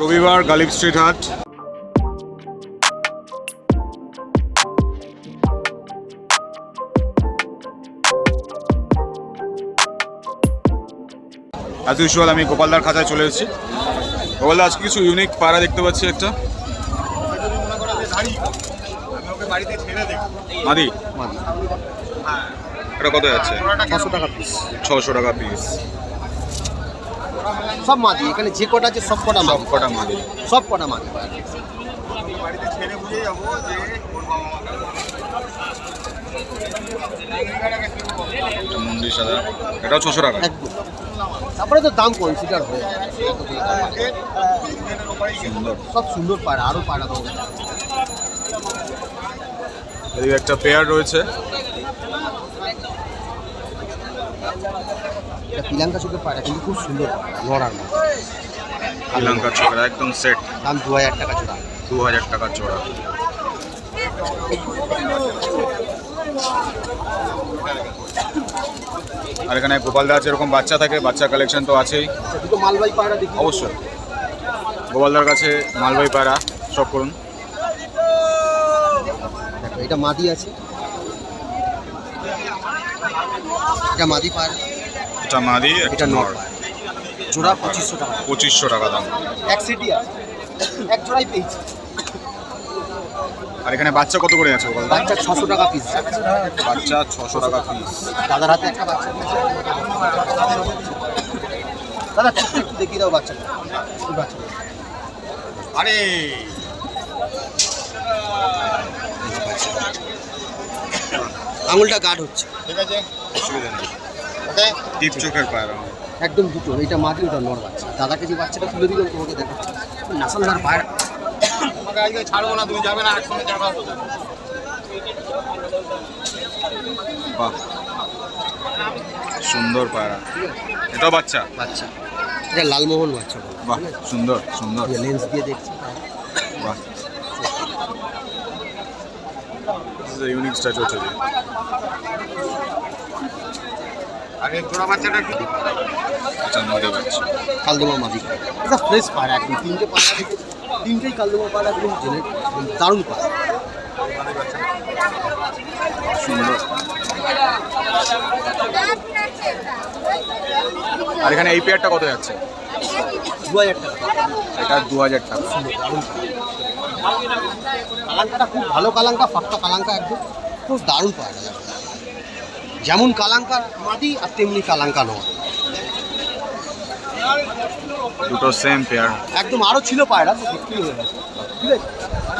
রবিবার গালিব স্ট্রিট হাট। As usual আমি গোপালদার খাঁচায় চলে এসেছি। গোপালদা আজকে কিছু ইউনিক পায়রা দেখতে পাচ্ছি একটা। মাদি? এটা কত যাচ্ছে? ছশো টাকা পিস ছশো টাকা পিস সব মাদি এখানে যে কটা আছে সব কটা সব কটা মাদি। সব কটা মাদি। এটাও ছশো টাকা। একদম। তারপরে তো দাম কনসিডার হয়ে সব সুন্দর পায়রা আরও পায়রা দেবো একটা পেয়ার রয়েছে। পিলাঙ্কা চোখের পায়রা কিন্তু খুব সুন্দর লড়ার মতো। শ্রীলঙ্কার ছকরা একদম সেট দাম দু হাজার টাকা জোড়া দু হাজার টাকা জোড়া আর এখানে গোপালদা আছে এরকম বাচ্চা থাকে বাচ্চা কালেকশন তো আছেই। দুটো মালবাই পায়রা দেখি। অবশ্যই। গোপালদার কাছে মালবাই পায়রা সব করুন। এটা মাদি আছে। এটা মাদি পায়রা এটা মাদি এটা নর। জোড়া পঁচিশশো টাকা। পঁচিশশো টাকা দাম। এক সিটি আছে এক জোড়াই পেয়েছি। আর এখানে বাচ্চা কত করে আছে বাচ্চা ছশো টাকা পিস বাচ্চা ছশো টাকা পিস দাদার হাতে একটা বাচ্চা দাদা একটু দেখিয়ে দাও বাচ্চাটা। এই বাচ্চাটা। আরে! আঙুলটা গাঢ় হচ্ছে। ঠিক আছে? অসুবিধা নেই। টিপ চোখের পায়রা। একদম দুটো এটা মাটি ওটা নর বাচ্চা। দাদাকে যে বাচ্চাটা তুলে দিলাম তোমাকে দেখাচ্ছি। নাসালদার পায়রা। তোমাকে আজকে ছাড়বো না তুমি যাবে না একসঙ্গে যাবে বাহ। সুন্দর পায়রা। এটাও বাচ্চা? বাচ্চা। এটা লালমোহন বাচ্চা বাহ সুন্দর সুন্দর। লেন্স দিয়ে দেখছি। বাহ। বাচ্চাটা কি? আচ্ছা নদী বাচ্চা কালদমা মাদি এটা ফ্রেশ পায়রা একদম তিনটে থেকে তিনটেই কালদমা পায়রা একদম জেনে দারুণ পায়রা সুন্দর আর এখানে এই পেয়ারটা কত যাচ্ছে? দু হাজার টাকা। এটা দু হাজার টাকা। সুন্দর দারুণ কালাঙ্কাটা খুব ভালো কালাঙ্কা ফাঁকা কালাঙ্কা একদম। খুব দারুণ পায়রা দেখো। যেমন কালাঙ্কার মাদি আর তেমনি কালাঙ্কা নয় দুটো সেম পেয়ার একদম আরও ছিল পায়রা তো বিক্রি হয়ে গেছে। ঠিক আছে?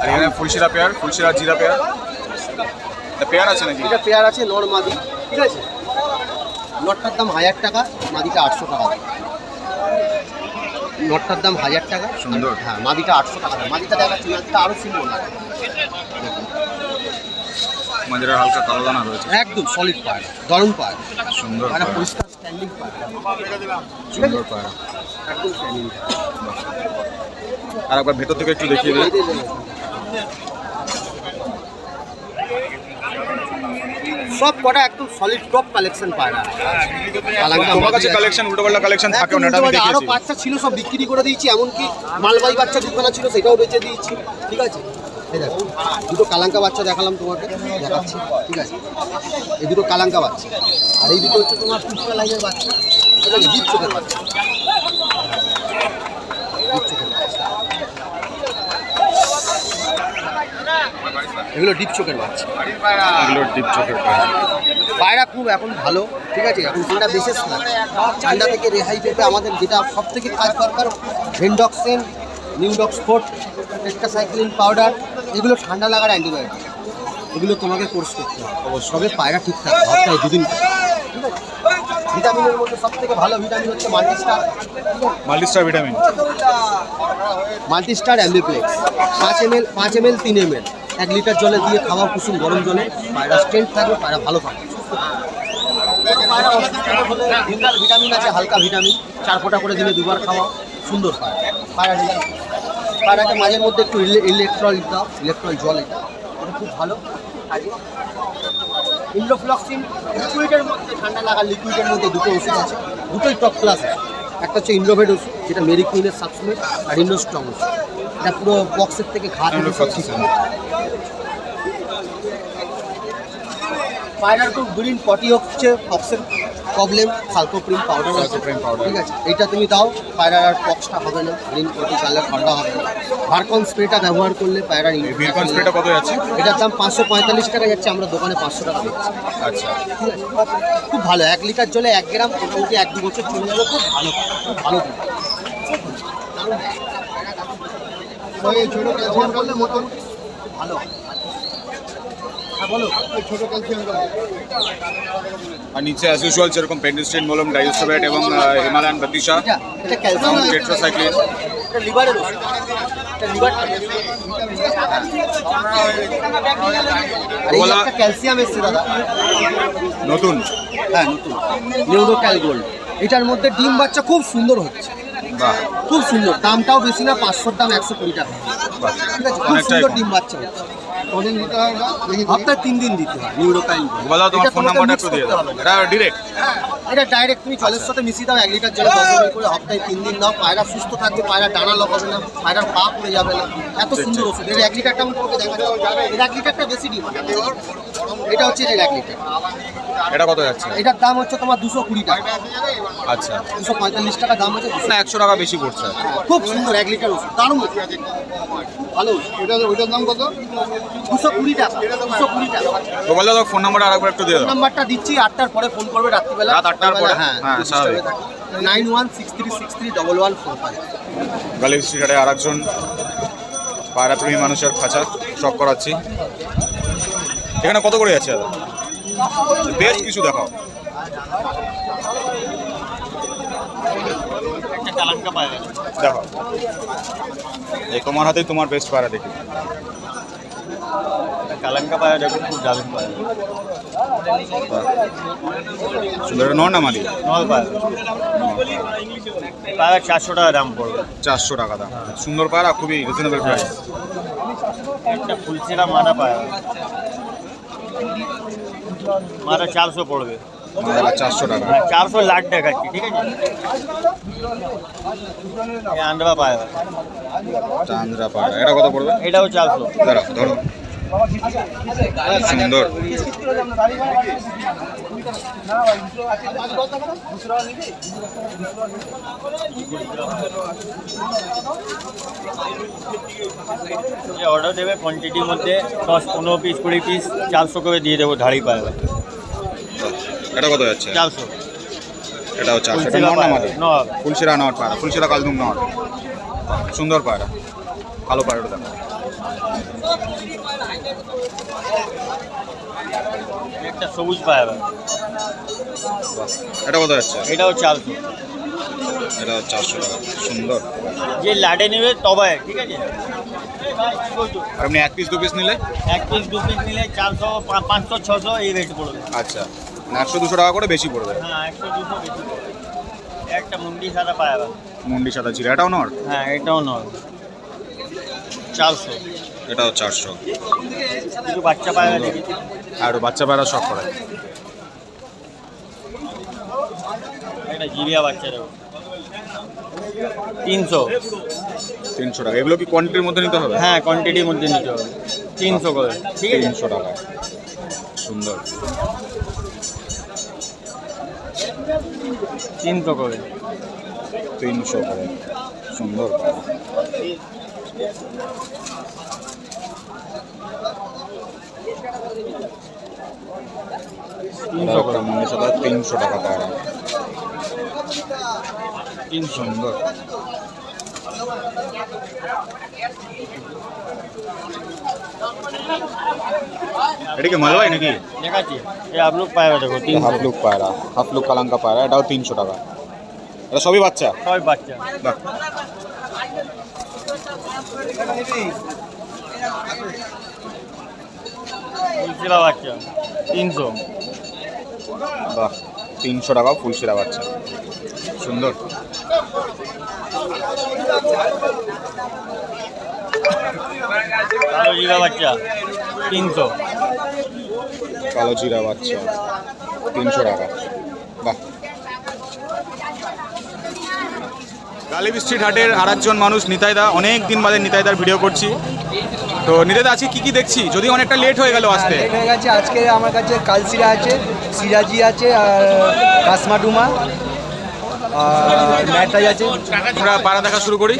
আর এখানে ফুলশিরা পেয়ার ফুলশিরা জিরা পেয়ার এটা পেয়ার আছে নাকি? এটা পেয়ার আছে নর মাদি। ঠিক আছে? নটটার দাম হাজার টাকা মাদিটা আটশো টাকা। নটটার দাম হাজার টাকা। সুন্দর। হ্যাঁ মাদিটা আটশো টাকা। দাম। মাদিটা দেখাচ্ছি মাদিটা আরও সুন্দর লাগে মাঝের হালকা কালো দানা রয়েছে। একদম সলিড পায়রা দারুণ পায়রা। সুন্দর পরিষ্কার স্ট্যান্ডিং পায়রা। সুন্দর পায়রা। একদম স্ট্যান্ডিং আর একবার ভেতর থেকে একটু দেখিয়ে দিই সব কটা একদম সলিড টপ কালেকশন পায়রা কালাঙ্কা তোমার কাছে কালেকশন কালেকশন থাকে না এটা আরও বাচ্চা ছিল সব বিক্রি করে দিয়েছি এমনকি মালবাই বাচ্চা দুখানা ছিল সেটাও বেচে দিয়েছি। ঠিক আছে? দুটো কালাঙ্কা বাচ্চা দেখালাম তোমাকে দেখাচ্ছি ঠিক আছে? এই দুটো কালাঙ্কা বাচ্চা। আর এই দুটো হচ্ছে তোমার বাচ্চা চোখের বাচ্চা ডিপ চোখের বাচ্চা। এগুলো ডিপ চোখের বাচ্চা। এগুলো ডিপ চোখের পায়রা পায়রা খুব এখন ভালো ঠিক আছে? এখন ঠান্ডা বিশেষ না ঠান্ডা থেকে রেহাই পেতে আমাদের যেটা সব থেকে কাজ দরকার ভেন্ডক্সেন নিউডক্সফোর্ট টেস্টাসাইক্লিন পাউডার এগুলো ঠান্ডা লাগার অ্যান্টিবায়োটিক এগুলো তোমাকে কোর্স করতে হবে। সবে পায়রা ঠিক থাকে সপ্তাহে দুদিন ভিটামিনের মধ্যে সব থেকে ভালো ভিটামিন হচ্ছে Multistar. Multistar vitamin. Multistar Ambiplex পাঁচ এম এল পাঁচ এম এল তিন এম এল এক লিটার জলে দিয়ে খাওয়া কুসুম গরম জলে, পায়রা স্ট্রেন্থ থাকবে, পায়রা ভালো থাকবে পায়রা ভিটামিন আছে, হালকা ভিটামিন, চার ফোঁটা করে দিলে দুবার খাওয়া সুন্দর পায়রা পায়রা পায়রাকে মাঝের মধ্যে একটু ইলেকট্রল দাও ইলেকট্রল জল এটা। এটা খুব ভালো। ইন্ডোফ্লক্সিন লিকুইডের মধ্যে ঠান্ডা লাগা লিকুইডের মধ্যে দুটো ওষুধ আছে, দুটোই টপ ক্লাস আছে। একটা হচ্ছে ইন্ডোভেড ওষুধ যেটা মেরি কুইনের সাবসমে আর ইন্ডোস্ট্রং ওষুধ এটা পুরো বক্সের থেকে ঘা। পায়রার খুব গ্রিন পটি হচ্ছে বক্সের প্রবলেম সালকোপ্রিন পাউডার আছে। Salcoprim powder। ঠিক আছে এইটা তুমি দাও পায়রার আর বক্সটা হবে না গ্রিন পটি কালার ঠান্ডা হবে না। ভারকন স্প্রেটা ব্যবহার করলে পায়রার এই ভিলকন স্প্রেটা কত যাচ্ছে এটার দাম পাঁচশো পঁয়তাল্লিশ টাকা যাচ্ছে আমরা দোকানে পাঁচশো টাকা দিচ্ছি। আচ্ছা। ঠিক আছে? খুব ভালো এক লিটার জলে এক গ্রাম মোটামুটি এক দু বছর চলে যাবে খুব ভালো খুব ভালো ভালো হ্যাঁ বলো ওই ছোটো ক্যালসিয়াম করলে আর নিচে অ্যাজ ইউজুয়াল যেরকম পেন্ডিস্ট্রিন মলম ডাইস্টোবেট এবং Himalayan Batisa calcium tetracycline calcium এসছে দাদা। নতুন? হ্যাঁ নতুন। নিউরোক্যাল গোল্ড এটার মধ্যে ডিম বাচ্চা খুব সুন্দর হচ্ছে। খুব সুন্দর। দামটাও বেশি না পাঁচশোর দাম একশো কুড়ি টাকা। ঠিক আছে খুব সুন্দর ডিম বাচ্চা হচ্ছে। কদিন দিতে হয় না সপ্তাহে তিন দিন দিতে হয় নিউরোকাইল বলো। তোমার ফোন নাম্বারটা একটু দিয়ে দাও। এটা ডিরেক্ট এটা ডাইরেক্ট তুমি জলের সাথে মিশিয়ে দাও এক লিটার জলে দশ করে সপ্তাহে তিন দিন দাও। পায়রা সুস্থ থাকবে পায়রা ডানা লগাবে না পায়রার পা পড়ে যাবে না। এত সুন্দর ওষুধ। এর এক লিটারটা আমি তোমাকে দেখা এর এক লিটারটা বেশি ডিম। এটা হচ্ছে এর এক লিটার। এটা কত যাচ্ছে? এটার দাম হচ্ছে তোমার দুশো কুড়ি টাকা। আচ্ছা। দুশো পঁয়তাল্লিশ টাকা দাম হচ্ছে একশো টাকা বেশি পড়ছে। খুব সুন্দর এক লিটার ওষুধ। দারুণ ওষুধ। ভালো। ওইটার দাম কত? দুশো কুড়ি টাকা দুশো কুড়ি টাকা গোপাল দাদা ফোন আরেকবার একটু দিয়ে ফোন দাও নাম্বারটা দিচ্ছি আটটার পরে ফোন করবে রাত্রিবেলা। রাত আটটার পরে? হ্যাঁ হ্যাঁ, স্বাভাবিক। Nine one six three six three double one four five গালি স্ট্রিটে আর একজন পায়রাপ্রেমী মানুষের খাঁচা শখ করাচ্ছি। এখানে কত করে আছে বেশ কিছু দেখাও। দেখো। এই তোমার হাতেই তোমার বেস্ট পায়রা দেখি। কালাঙ্কা পায়া দেখুন খুব দারুণ পায়া। সুন্দর এটা নর না মাদি? নয় পায়া। পায়া চারশো টাকা দাম পড়বে। চারশো টাকা দাম। সুন্দর পায়রা খুবই রিজনেবল প্রাইস একটা ফুলসেরা মারা পায়া। মারা চারশো পড়বে। চারশো টাকা। হ্যাঁ চারশো লাখ দেখাচ্ছি ঠিক আছে? এই আন্ডবা পায়া চান্দ্রা পায়রা এটা কত পড়বে? এটাও চারশো। দাঁড়াও ধরো। সুন্দর। অর্ডার দেবে কোয়ান্টিটির মধ্যে দশ পনেরো পিস কুড়ি পিস চারশো করে দিয়ে দেবো ধাড়ি পায়া এটা কত যাচ্ছে? চারশো। এটা ফুলশিরা নর না পায়রা, মাদি ফুলশিরা নর পায়রা ফুলশিরা কালদুম নর। সুন্দর পায়রা ভালো পায়রাটা দেখো একটা সবুজ পায়া বাহ। এটা কত যাচ্ছে? এটাও চারশো। এটা চারশো টাকা সুন্দর। যে লাডে নেবে তবায় ঠিক আছে? এমনি এক পিস দু পিস নিলে? এক পিস দু পিস নিলে চারশো পাঁচশো ছশো এই রেট পড়বে। আচ্ছা। একশো দুশো টাকা করে বেশি পড়বে। হ্যাঁ। একটা মুন্ডি সাদা পায়া মুন্ডি সাদা চিরা এটাও নর? হ্যাঁ এটাও নয় চারশো। এটাও চারশো। কিছু বাচ্চা পায়া দেখেছি আর বাচ্চা পায়রা শখ করে। একটা জিরিয়া বাচ্চা তিনশো। তিনশো টাকা। এগুলো কি কোয়ান্টিটির মধ্যে নিতে হবে? হ্যাঁ কোয়ান্টিটির মধ্যে নিতে হবে। তিনশো করে। ঠিক আছে? তিনশো টাকা। সুন্দর। তিনশো করে। তিনশো করে। সুন্দর। তিনশো করে। মুন্ডি সাদা তিনশো টাকা পায়রা তিনশো। সুন্দর। মালবাই নাকি? আপলোক দেখো লুক পায়রা হাফ লুক কালাঙ্কা পায়রা এটাও তিনশো টাকা। এটা সবই বাচ্চা? সবাই বাচ্চা। বাহ। ফুলশিরা বাচ্চা তিনশো। বাহ তিনশো টাকা ফুলশিরা বাচ্চা। সুন্দর। কালো জিরা বাচ্চা তিনশো। কালো জিরা বাচ্চা তিনশো টাকা। বাহ। গালিব স্ট্রিট হাটের আর একজন মানুষ নিতাইদা। অনেক দিন বাদে নিতাইদার ভিডিও করছি। তো নিতাইদা আজকে কি কি দেখছি? যদি অনেকটা লেট হয়ে গেল আসতে। লেট হয়ে গেছে। আজকে আমার কাছে কালসিরা আছে সিরাজি আছে আর কাসমাডুমা আর ম্যাটাই আছে। আমরা পাড়া দেখা শুরু করি।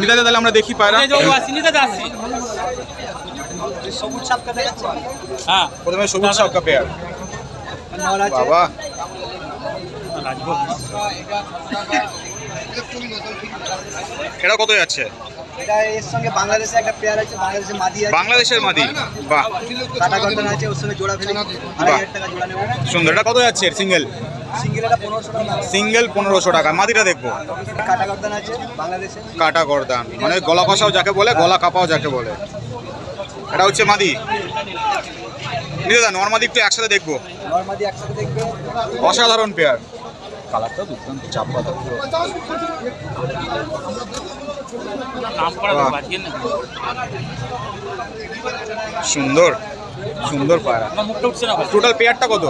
নিতাইদা তাহলে আমরা দেখি পায়রা সবুজ সাপকা দেখাচ্ছে প্রথমে সবুজ সাপকা পেয়ার বাবা। এটা কত যাচ্ছে এটা এর সঙ্গে বাংলাদেশে একটা পেয়ার আছে বাংলাদেশের মাদি আছে। বাংলাদেশের মাদি বাহ। কাটা গর্দন আছে ওর সঙ্গে জোড়া ফেলে। আড়াই হাজার টাকা জোড়া নেব। সুন্দর এটা কত যাচ্ছে সিঙ্গেল সিঙ্গেল পনেরোশো টাকা। সিঙ্গেল পনেরোশো টাকা মাদিটা দেখব। কাটা গর্দন মানে গলা কষাও যাকে বলে গলা কাপাও যাকে বলে। এটা হচ্ছে মাদি। দেন নর্মাদি একটু একসাথে দেখব। নর্মাদি একসাথে দেখবে। অসাধারণ পেয়ার কালারটা দুর্দান্ত চাপা সুন্দর সুন্দর পায়রা। টোটাল পেয়ারটা কত?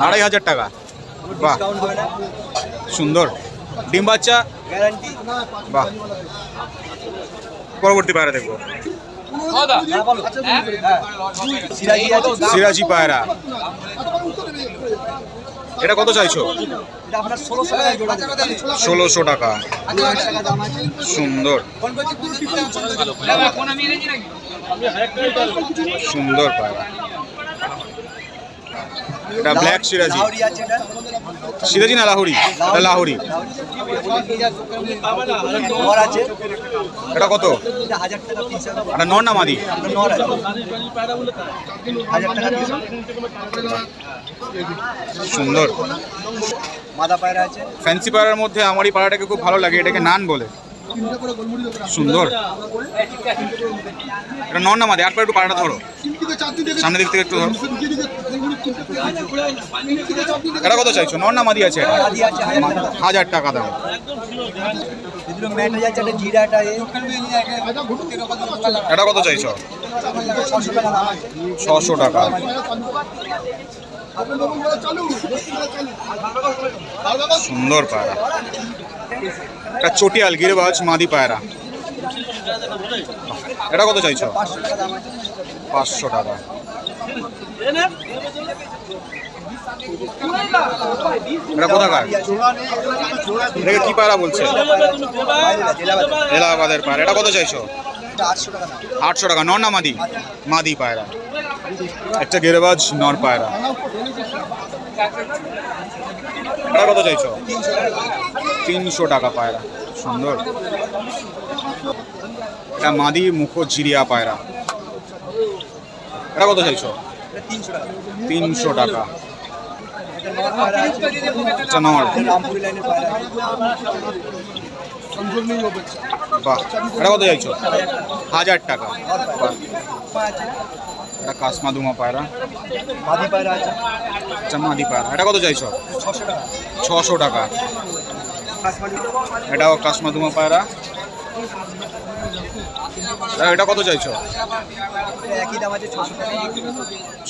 আড়াই হাজার টাকা টাকা। বাহ। ডিসকাউন্ট হবে না। সুন্দর। ডিম বাচ্চা? বাহ। পরবর্তী পায়রা দেখব। হ্যাঁ বলো। হ্যাঁ। সিরাজি পায়রা। এটা কত চাইছো? ষোলোশো টাকা। সুন্দর। সুন্দর পায়রা। এটা ব্ল্যাক সিরাজি। সিরাজি না লাহুরি? এটা লাহুরি। এটা কত? এটা নর না মাদি। সুন্দর। মাদা পায়রা আছে। ফ্যান্সি পায়রার মধ্যে আমারই এই পায়রাটাকে খুব ভালো লাগে এটাকে নান বলে। সুন্দর। এটা নর না মাদি একবার একটু পায়রাটা ধরো। সামনের দিক থেকে একটু ধরো। এটা কত চাইছো? নর না মাদি আছে? হাজার টাকা দাম। এটা কত চাইছো? ছশো টাকা। সুন্দর পায়রা এটা চটিয়াল, গিরবাজ, মাদি পায়রা। এটা কত চাইছো? পাঁচশো টাকা। এটা কোথাকার? এটাকে কি পায়রা বলছে? এলাহাবাদের পায়রা। এটা কত চাইছো? আটশো টাকা। নর না মাদি? মাদি পায়রা। একটা গেরেবাজ, নর পায়রা। এটা কত চাইছো? তিনশো টাকা পায়রা। সুন্দর। এটা মাদি মুখো জিরিয়া পায়রা। এটা কত চাইছো? তিনশো টাকা। বাহ, এটা কত চাইছো? হাজার টাকা। এটা কাসমাদুমা পায়রা। মাদি পায়রা আছে। আচ্ছা মাদি পায়রা। এটা কত চাইছো? ছশো টাকা। ছশো টাকা। এটাও কাসমাদুমা পায়রা। এটা কত চাইছো? একই দাম আছে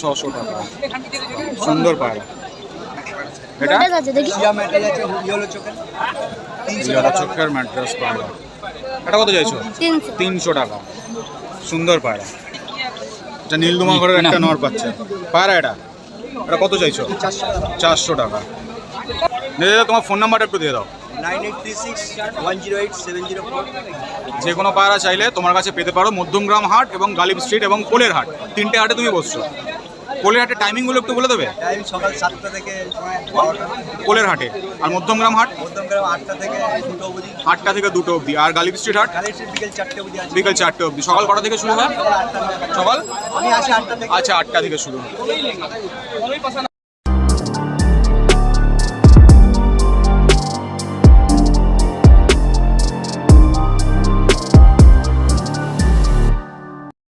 ছশো টাকা। টাকা। সুন্দর পায়রা। এটা? চোখের। ম্যাট্রেস পায়রা। এটা কত চাইছো? তিনশো টাকা। সুন্দর পায়রা। এটা নীলদুমা ঘরের একটা নর পাচ্ছে। পায়রা এটা? এটা কত চাইছো? চারশো টাকা। দাম চারশো টাকা। দিদি তোমার ফোন নাম্বারটা একটু দিয়ে দাও। Nine eight three six one zero eight seven zero four. যে কোনো পায়রা চাইলে তোমার কাছে পেতে পারো মধ্যমগ্রাম হাট এবং গালিব স্ট্রিট এবং কোলের হাট। তিনটে হাটে তুমি বসছো। কোলের হাটের টাইমিংগুলো একটু বলে দেবে? টাইম সকাল সাতটা থেকে কোলের হাটে। আর মধ্যমগ্রাম হাট? মধ্যমগ্রাম আটটা থেকে দুটো অবধি। আটটা থেকে দুটো অবধি। আর গালিব স্ট্রিট হাট? বিকেল চারটে অবধি বিকেল চারটে অবধি। সকাল কটা থেকে শুরু হয়? সকাল আচ্ছা আটটা থেকে শুরু হয়।